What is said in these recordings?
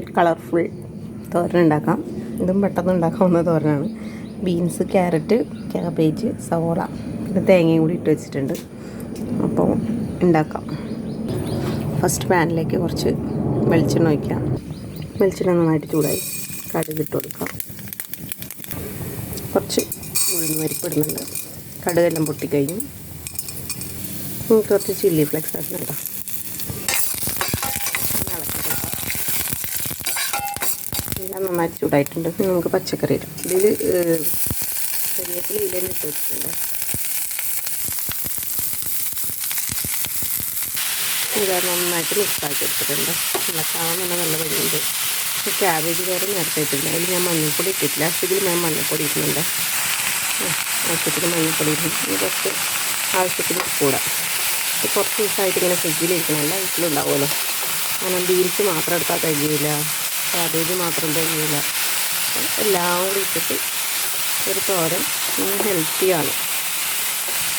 ഒരു കളർഫുൾ തോരൻ ഉണ്ടാക്കാം ഇതും പെട്ടെന്ന് ഉണ്ടാക്കാവുന്ന തോരനാണ്. ബീൻസ് ക്യാരറ്റ് ക്യാബേജ് സവോള പിന്നെ തേങ്ങയും കൂടി ഇട്ട് വെച്ചിട്ടുണ്ട്. അപ്പോൾ ഉണ്ടാക്കാം. ഫസ്റ്റ് പാനിലേക്ക് കുറച്ച് വെളിച്ചെണ്ണ ഒഴിക്കാം. വെളിച്ചെണ്ണ നന്നായിട്ട് ചൂടായി. കടുക് ഇട്ട് കൊടുക്കാം. കുറച്ച് ഉഴുന്ന് വരിപ്പെടുന്നുണ്ട് കടുകെല്ലാം പൊട്ടിക്കഴിഞ്ഞു. ഇനി കുറച്ച് ചില്ലി ഫ്ലെക്സ് ആക്കണം കേട്ടോ ഇനി ഇളക്കി കൊടുക്കാം. എല്ലാം നന്നായിട്ട് ചൂടായിട്ടുണ്ട്. ഇനി നമുക്ക് പച്ചക്കറി ഇടാം. ഇതിൽ കരിയേപ്പില ഇല ഇട്ട് വെച്ചിട്ടുണ്ട്. ഇത് നന്നായിട്ട് മിക്സാക്കി എടുത്തിട്ടുണ്ട്. ഇളക്കാവാൻ തന്നെ നല്ല ഭംഗിയുണ്ട്. ഈ ക്യാബേജ് കയറി നേരത്തെ ഇട്ടില്ല അതിൽ ഞാൻ മഞ്ഞൾപ്പൊടി ഇട്ടിട്ടില്ല. ഇതിൽ ഞാൻ മഞ്ഞൾപ്പൊടി ആ, ആവശ്യത്തിന് മഞ്ഞൾപ്പൊടി ഇടുന്നു ഇനി കുറച്ച് ആവശ്യത്തിന് കൂടാം കുറച്ച് ദിവസമായിട്ട് ഇങ്ങനെ ഫ്രിഡ്ജിൽ എല്ലാ വീട്ടിലുണ്ടാവുമല്ലോ. അങ്ങനെ ബീൻസ് മാത്രം എടുത്താൽ തികയില്ല ക്യാബേജ് മാത്രം തികയില്ല എല്ലാം കൂടി ഇട്ടിട്ട് ഒരു തോരൻ ഹെൽത്തിയാണ്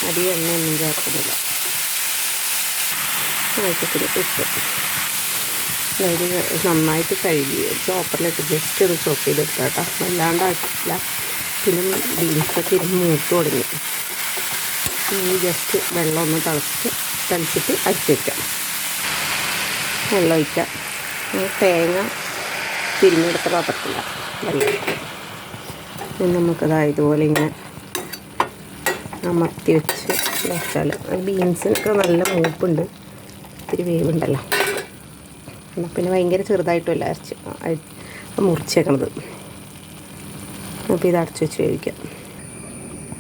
എണ്ണ എണ്ണയൊന്നും ചേർക്കുന്നില്ല. ആവശ്യത്തിന് ഉപ്പ്. അതായത് നന്നായിട്ട് കഴുകി ചോപ്പറിലിട്ട് ജസ്റ്റ് ഒന്ന് ചോപ്പ് ചെയ്തെടുക്കാം കേട്ടോ. വല്ലാണ്ടാക്കില്ല പിന്നെ ബീൻസൊക്കെ ഇരുന്ന് മൂത്ത് തുടങ്ങി. ജസ്റ്റ് വെള്ളം ഒന്ന് തിളച്ചിട്ട് തിളച്ചിട്ട് അരിച്ച് വയ്ക്കാം വെള്ളം ഒഴിക്കാം. തേങ്ങ തിരിഞ്ഞെടുത്ത പാത്രത്തില്ല വെള്ളം നമുക്കതാ ഇതുപോലെ ഇങ്ങനെ അമർത്തി വെച്ച് വെച്ചാൽ ബീൻസിനൊക്കെ നല്ല മൂപ്പുണ്ട്. ഇത്തിരി വേവുണ്ടല്ലോ. എന്നാൽ പിന്നെ ഭയങ്കര ചെറുതായിട്ടുമല്ല അരച്ച് മുറിച്ചേക്കണത്. അപ്പോൾ ഇത് അടച്ചു വെച്ച് വേവിക്കാം.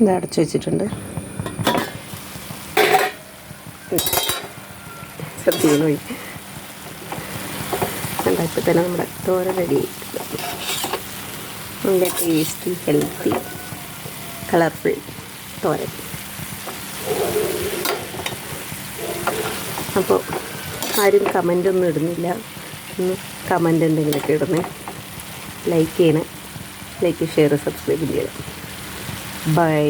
ഇത് അടച്ചു വെച്ചിട്ടുണ്ട്. കണ്ട ഇപ്പോൾ തന്നെ നമ്മുടെ തോര റെഡി. നല്ല ടേസ്റ്റി ഹെൽത്തി കളർഫുൾ തോര. അപ്പോൾ ആരും കമന്റ് ഒന്നും ഇടുന്നില്ല. ഒന്ന് കമന്റ് എന്തെങ്കിലുമൊക്കെ ഇടണേ ലൈക്ക് ചെയ്യണേ. ലൈക്ക് ഷെയർ സബ്സ്ക്രൈബ് ചെയ്യണം. ബൈ